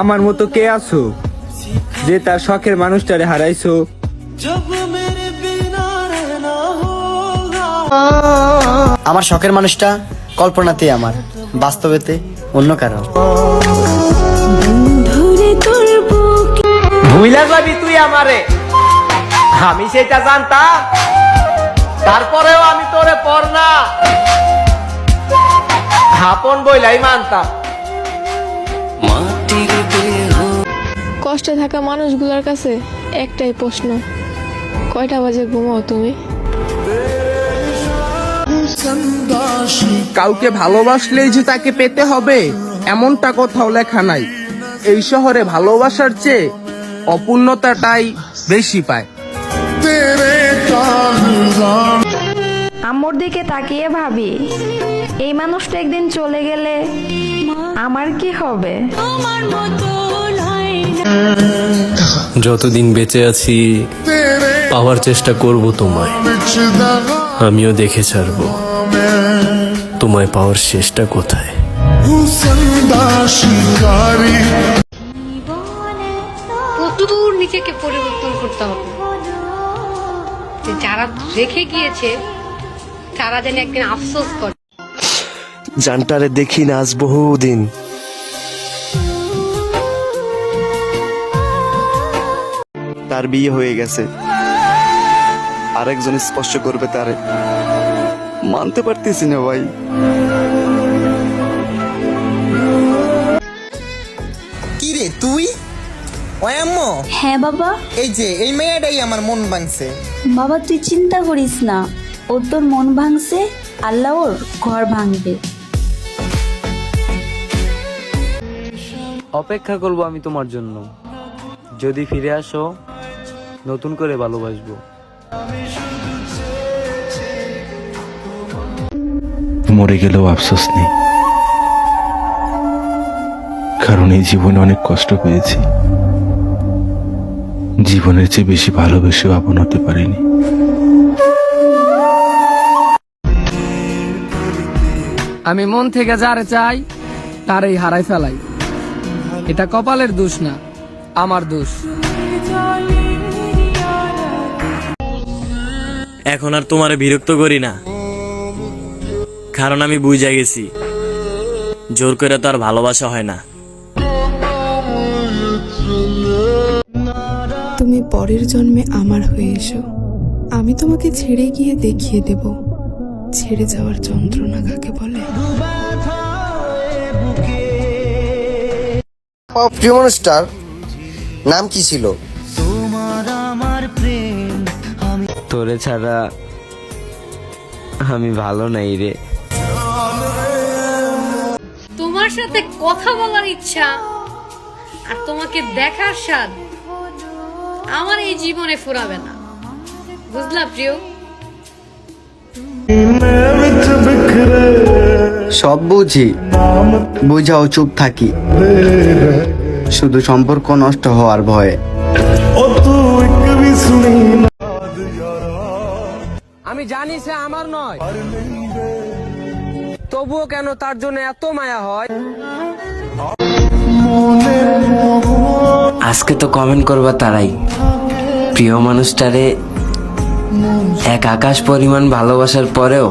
আমার মতো কে আছো? যে তার শখের মানুষটারে হারাইছো? আমার শখের মানুষটা কল্পনাতে আমার বাস্তবেতে অন্য কারও। ভুইলা যাবি তুই আমারে? আমি সেটা জানতাম। তারপরেও আমি তোরে পর না আপন বইলাই মানতাম। কষ্টে থাকা মানুষগুলোর কাছে একটাই প্রশ্ন কয়টা বাজে ঘুমাও তুমি? কাউকে ভালোবাসলেই যে তাকে পেতে হবে এমনটা কোথাও লেখা নাই। এই শহরে ভালোবাসার চেয়ে অপূর্ণতাটাই বেশি পায়। আম্মুর দিকে তাকিয়ে ভাবি এই মানুষটা একদিন চলে গেলে আমার কি হবে? যতদিন বেঁচে আছি পাওয়ার চেষ্টা করব তোমায়। আমিও দেখে ছাড়বো। তোমায় পাওয়ার চেষ্টা কোথায়? প্রচুর নিজেকে পরিবর্তন করতে হবে? যারা রেখে গিয়েছে তারা যেন একদিন আফসোস করে। জানটারে দেখি না আজ বহুদিন। তার বিয়ে হয়ে গেছে। আরেকজন স্পর্শ করবে তারে। মানতে পারতেছি না ভাই। কি রে তুই? ওই আম্মু? হ্যাঁ বাবা। এই যে এই মেয়েটাই আমার মন ভাঙছে। বাবা তুই চিন্তা করিস না। ও তোর মন ভাঙছে আল্লাহ ওর ঘর ভাঙবে। অপেক্ষা করব আমি তোমার জন্য। যদি ফিরে আসো নতুন করে ভালোবাসবো। মরে গেলেও আফসোস নেই। কারণ এই জীবনে অনেক কষ্ট পেয়েছি। জীবনের চেয়ে বেশি ভালোবেসে আপন হতে পারিনি। আমি মন থেকে যারে চাই তারই হারাই ফেলাই। এটা কপালের দোষ না আমার দোষ। এখন আর তোমারে বিরক্ত করি না। কারণ আমি বুঝে গেছি জোর করে তো আর ভালোবাসা হয় না। তুমি পরের জন্মে আমার হয়ে এসো। আমি তোমাকে ছেড়ে গিয়ে দেখিয়ে দেব। ছেড়ে যাওয়ার যন্ত্রণা কাকে বলে? প্রিয় মানুষটার নাম কি ছিল? তোরে ছাড়া আমি ভালো নাই রে। তোমার সাথে কথা বলার ইচ্ছা আর তোমাকে দেখার স্বাদ আমার এই জীবনে ফুরাবে না। বুঝলা প্রিয়? সব বুঝি। বুঝাও চুপ থাকি। শুধু সম্পর্ক নষ্ট হওয়ার ভয়ে। আমি জানি সে আমার নয়। তবুও কেন তার জন্য এত মায়া হয়? আজকে তো কমেন্ট করবা তারাই। প্রিয় মানুষটারে এক আকাশ পরিমাণ ভালোবাসার পরেও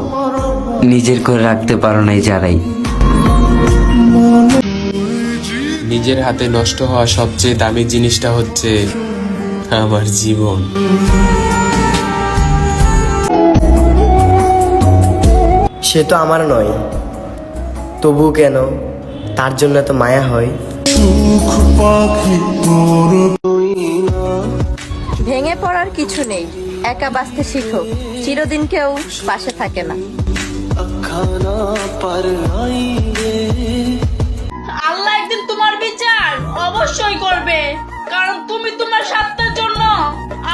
নিজের করে রাখতে পারো নাই যারাই। নিজের হাতে নষ্ট হওয়া সবচেয়ে দামি জিনিসটা হচ্ছে আমার জীবন। সে তো আমার নয়। তবু কেন? তার জন্য তো মায়া হয়? ভেঙে পড়ার কিছু নেই। একা বাঁচতে শিখো। চিরদিন কেউ পাশে থাকে না। আল্লাহ একদিন তোমার বিচার অবশ্যই করবে। কারণ তুমি তোমার স্বার্থের জন্য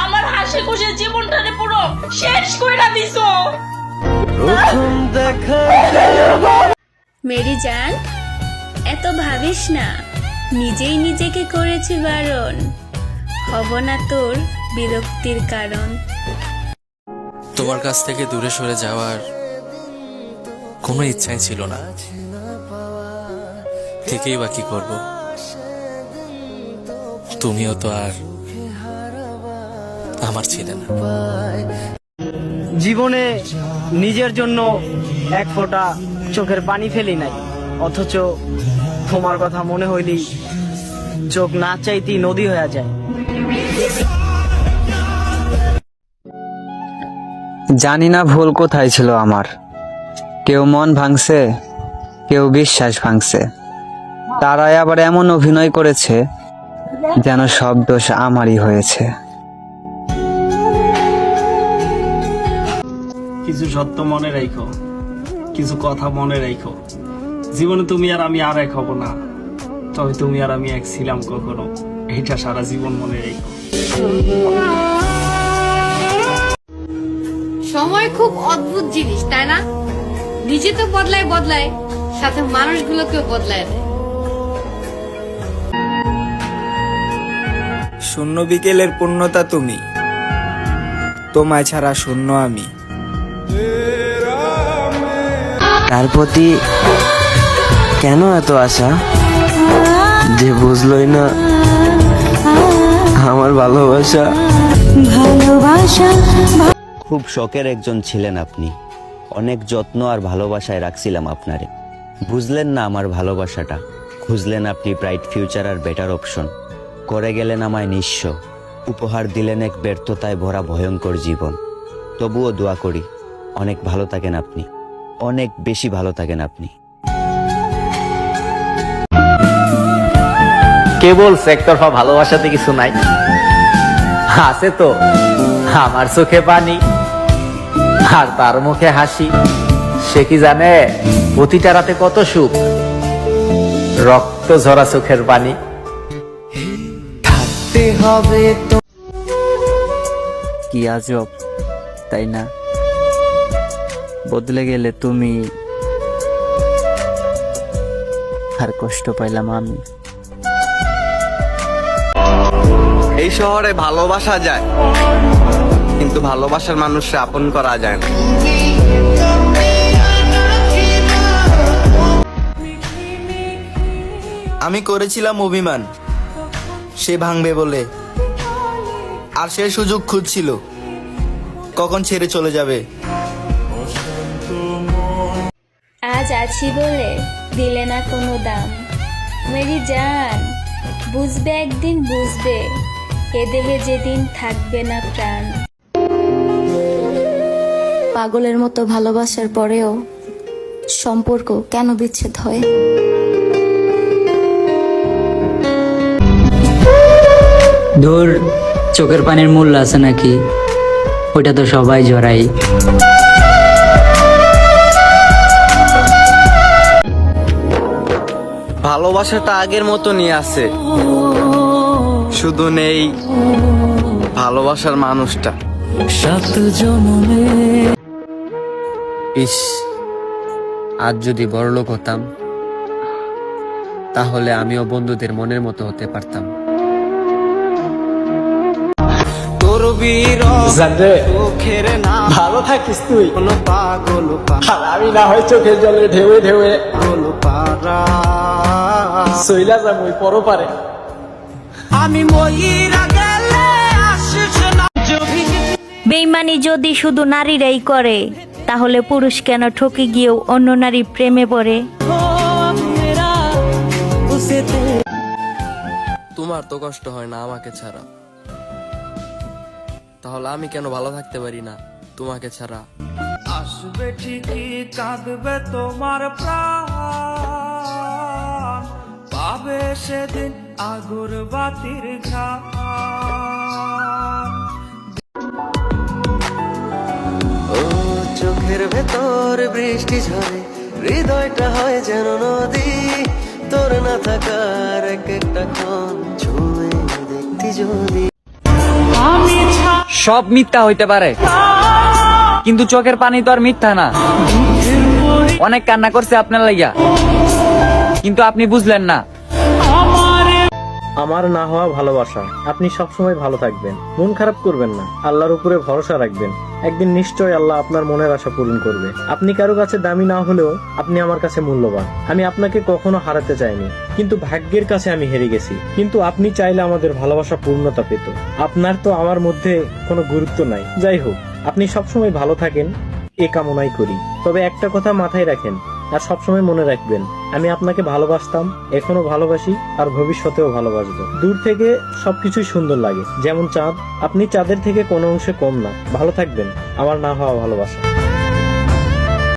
আমার হাসি খুশি জীবনটারে পুরো শেষ কইরা দিছো। মেরি জান এত ভাবিস না নিজেই নিজেকে করেছি বারণ। হব না তোর বিরক্তির কারণ। তোমার কাছ থেকে দূরে সরে যাওয়ার কোনো ইচ্ছাই ছিল না। থেকেই বা কি করব? তুমিও তো আর আমার ছিলে না। জীবনে নিজের জন্য এক ফোঁটা চোখের পানি ফেলি নাই। অথচ তোমার কথা মনে হইলেই চোখ না চাইতেই নদী হয়ে যায়। জানি না ভুল কোথায় ছিল আমার। কেউ মন ভাঙছে কেউ বিশ্বাস ভাঙছে। তারাই আবার এমন অভিনয় করেছে যেন সব দোষ আমারই হয়েছে। কিছু সত্য মনে রাখো কিছু কথা মনে রাখো। জীবনে তুমি আর আমি আর এক হব না তবে তুমি আর আমি এক ছিলাম কখনো এটা সারা জীবন মনে রেখো। সময় খুব অদ্ভুত জিনিস তাই না? নিজে তো বদলায় বদলায় সাথে মানুষগুলোকেও বদলায় দেয়। শূন্য বিকেলের পূর্ণতা তুমি। তোমায় ছাড়া শূন্য আমি। তার প্রতি কেন এত আশা? যে বুঝলই না আমার ভালোবাসা। ভালোবাসা খুব শখের একজন ছিলেন আপনি। অনেক যত্ন আর ভালোবাসায় রাখছিলাম আপনারে। বুঝলেন না আমার ভালোবাসাটা? খুঁজলেন আপনি ব্রাইট ফিউচার আর বেটার অপশন। করে গেলেন আমায় নিঃস্ব। উপহার দিলেন এক ব্যর্থতায় ভরা ভয়ঙ্কর জীবন। তবুও দোয়া করি, অনেক ভালো থাকেন আপনি। অনেক বেশি ভালো থাকেন আপনি। কেবল একতরফা ভালোবাসাতে কিছু নাই। আছে তো, আমার চোখে পানি। আর তার মুখে হাসি। সে কি জানে প্রতিটা রাতে কত সুখ? রক্ত ঝরা চোখের পানি। থাকতে হবে কি আজব তাই না? বদলে গেলে তুমি আর কষ্ট পাইলাম আমি। এই শহরে ভালোবাসা যায়। কিন্তু ভালোবাসার মানুষকে আপন করা যায় না। আমি করেছিলাম অভিমান। সে ভাঙবে বলে। আর সে সুযোগ খুঁজছিল। কখন ছেড়ে চলে যাবে? আজ আছি বলে দিলে না কোনো দাম। মেরি জান, বুঝবে একদিন বুঝবে, এ দেহে যেদিন থাকবে না প্রাণ। পাগলের মতো ভালোবাসার পরেও সম্পর্ক কেন বিচ্ছেদ হয়? ধর চোখের পানির মূল্য আছে নাকি? ওইটা তো সবাই জড়াই ভালোবাসাটা আগের মতো নিয়ে আছে। শুধু নেই ভালোবাসার মানুষটা। ইস আজ যদি বড়লোক হতাম তাহলে আমিও বন্ধুদের মনের মতো হতে পারতাম। ভালো থাকিস তুই। কোনো পাগল আর আমি না হয় চোখের জলে ঢেউে ঢেউে সইলা যাব পরো পারে বেইমানি যদি শুধু নারীরাই করে। তাহলে পুরুষ কেন ঠকে গিয়েও অন্য নারী প্রেমে পড়ে? তোমার তো কষ্ট হয় না আমাকে ছাড়া। তাহলে আমি কেন ভালো থাকতে পারি না তোমাকে ছাড়া? আসবে ঠিকই কাঁদবে তোমার প্রাণ। পাবে সেদিন আগুর বাতির ঘাম চোখের ভেতর বৃষ্টি ঝরে, হৃদয়টা হয় যেন নদী। তোর না থাকার এক একটা ক্ষণ ছুঁয়ে দেখতি যদি। সব মিথ্যা হইতে পারে। কিন্তু চোখের পানি তো আর মিথ্যা না। অনেক কান্না করছে আপনার লাইয়া কিন্তু আপনি বুঝলেন না। আমার না হওয়া ভালোবাসা। আপনি সবসময় ভালো থাকবেন। মন খারাপ করবেন না। আল্লাহর উপরে ভরসা রাখবেন। একদিন নিশ্চয় আল্লাহ আপনার মনের আশা পূরণ করবে। আপনি কারও কাছে দামি না হলেও আপনি আমার কাছে মূল্যবান। আমি আপনাকে কখনো হারাতে চাইনি। কিন্তু ভাগ্যের কাছে আমি হেরে গেছি। কিন্তু আপনি চাইলে আমাদের ভালোবাসা পূর্ণতা পেত। আপনার তো আমার মধ্যে কোনো গুরুত্ব নাই। যাই হোক, আপনি সবসময় ভালো থাকেন। এ কামনাই করি। তবে একটা কথা মাথায় রাখেন আর সবসময় মনে রাখবেন, আমি আপনাকে ভালোবাসতাম, এখনও ভালোবাসি আর ভবিষ্যতেও ভালোবাসবো। দূর থেকে সবকিছুই সুন্দর লাগে। যেমন চাঁদ, আপনি চাঁদের থেকে কোনো অংশে কম না। ভালো থাকবেন। আমার না হওয়া ভালোবাসা।